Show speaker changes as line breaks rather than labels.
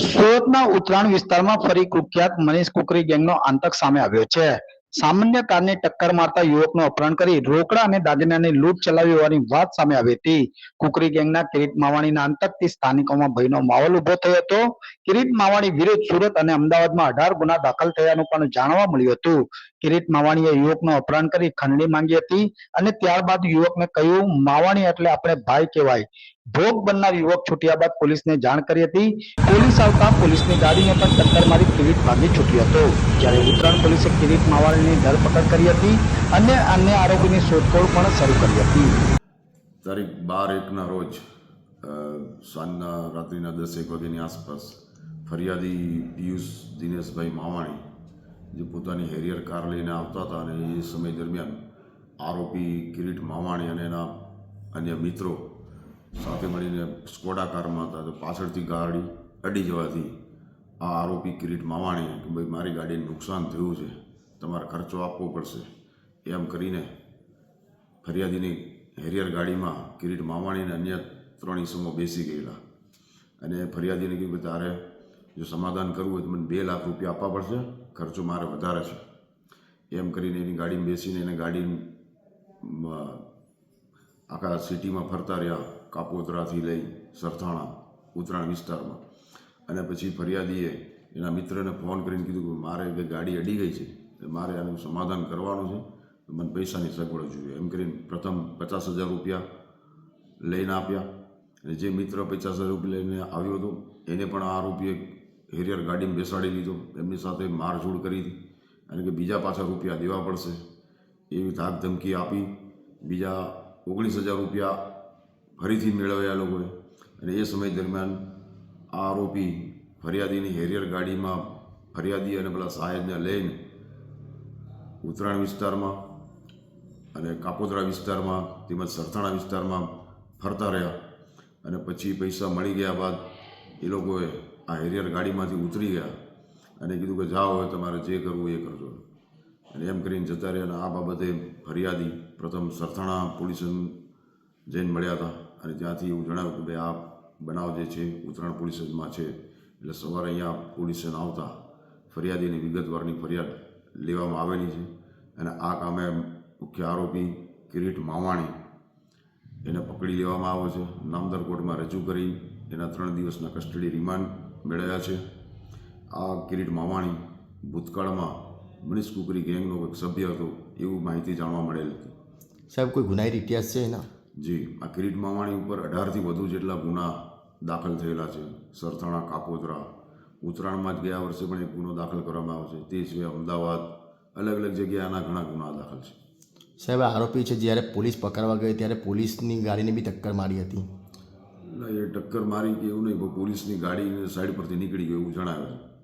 માવાણી વિરુદ્ધ સુરત અને અમદાવાદમાં અઢાર ગુના દાખલ થયાનું પણ જાણવા મળ્યું હતું. કિરીટ માવાણીએ યુવકનું અપહરણ કરી ખંડણી માંગી હતી અને ત્યારબાદ યુવકને કહ્યું, માવાણી એટલે આપણે ભાઈ કહેવાય. ભોગ બનનાર યુવક છૂટ્યા બાદ પોલીસને જાણ કરી હતી. પોલીસ આવતા પોલીસની ગાડીને પણ ટક્કર મારી કિરીટ ભાગી છૂટ્યો હતો. જ્યારે ઉત્તરાયણ પોલીસે કિરીટ માવાણીની ધરપકડ કરી હતી અને અન્ય આરોપીની શોધખોળ પણ શરૂ કરી હતી.
તારીખ બાર એકના રોજ સાંજના રાત્રિના દસ એક વાગ્યાની આસપાસ ફરિયાદી પિયુષ દિનેશભાઈ માવાણી, જે પોતાની હેરિયર કાર લઈને આવતા હતા અને એ સમય દરમિયાન આરોપી કિરીટ માવાણી અને એના અન્ય મિત્રો સાથે મળીને સ્કોડા કારમાં હતા તો પાછળથી ગાડી અડી જવાથી આ આરોપી કિરીટ માવાણી કે ભાઈ, મારી ગાડીને નુકસાન થયું છે, તમારે ખર્ચો આપવો પડશે. એમ કરીને ફરિયાદીની હેરિયર ગાડીમાં કિરીટ માવાણીને અન્ય ત્રણ ઈસમો બેસી ગયેલા. અને ફરિયાદીને કીધું કે તારે જો સમાધાન કરવું હોય તો મને બે લાખ રૂપિયા આપવા પડશે, ખર્ચો મારે વધારે છે. એમ કરીને એની ગાડીમાં બેસીને એને ગાડી આખા સિટીમાં ફરતા રહ્યા. કાપોતરાથી લઈ સરથાણા ઉત્તરાયણ વિસ્તારમાં. અને પછી ફરિયાદીએ એના મિત્રને ફોન કરીને કીધું કે મારે કે ગાડી અડી ગઈ છે મારે આનું સમાધાન કરવાનું છે મને પૈસાની સગવડ જોઈએ. એમ કરીને પ્રથમ પચાસ હજાર રૂપિયા લઈને આપ્યા. અને જે મિત્ર પચાસ હજાર રૂપિયા લઈને આવ્યો હતો, એને પણ આ રૂપિયે હેરિયર ગાડીમાં બેસાડી લીધો. એમની સાથે મારઝૂડ કરી હતી. અને કે બીજા પાછા રૂપિયા દેવા પડશે એવી ધાક ધમકી આપી. બીજા ઓગણીસ હજાર રૂપિયા ફરીથી મેળવ્યા લોકોએ. અને એ સમય દરમિયાન આ આરોપી ફરિયાદીની હેરિયર ગાડીમાં ફરિયાદી અને પેલા સાહેબને લઈને ઉત્તરાયણ વિસ્તારમાં અને કાપોદરા વિસ્તારમાં તેમજ સરથાણા વિસ્તારમાં ફરતા રહ્યા. અને પછી પૈસા મળી ગયા બાદ એ લોકોએ આ હેરિયર ગાડીમાંથી ઉતરી ગયા અને કીધું કે જાઓ, હવે તમારે જે કરવું એ કરજો. અને એમ કરીને જતા રહ્યા અને આ બાબતે ફરિયાદી પ્રથમ સરથાણા પોલીસ જઈને મળ્યા હતા. અને ત્યાંથી એવું જણાવ્યું કે ભાઈ આ બનાવ જે છે, ઉત્તરાયણ પોલીસમાં છે, એટલે સવારે અહીંયા પોલીસ આવતા ફરિયાદીની વિગતવારની ફરિયાદ લેવામાં આવેલી છે અને આ કામે મુખ્ય આરોપી કિરીટ માવાણી એને પકડી લેવામાં આવ્યો છે. નામદાર કોર્ટમાં રજૂ કરી એના ત્રણ દિવસના કસ્ટડી રિમાન્ડ મેળવ્યા છે. આ કિરીટ માવાણી ભૂતકાળમાં મનીષ કુકરી ગેંગનો એક સભ્ય હતો એવું માહિતી જાણવા મળેલ હતી.
સાહેબ, કોઈ ગુનાહિત ઇતિહાસ છે એના?
જી આ કિરીટ માવાણી ઉપર અઢારથી વધુ જેટલા ગુના દાખલ થયેલા છે. સરથાણા કાપોદરા ઉત્તરાયણમાં જ ગયા વર્ષે પણ એક ગુનો દાખલ કરવામાં આવ્યો છે. તે સિવાય અમદાવાદ. અલગ અલગ જગ્યાએ આના ઘણા ગુના દાખલ છે.
સાહેબ આરોપી છે જ્યારે પોલીસ પકડવા ગઈ ત્યારે પોલીસની ગાડીને બી ટક્કર મારી હતી.
એટલે એ ટક્કર મારી કે એવું નહીં પોલીસની ગાડી સાઈડ પરથી નીકળી ગયું એવું જણાવે છે.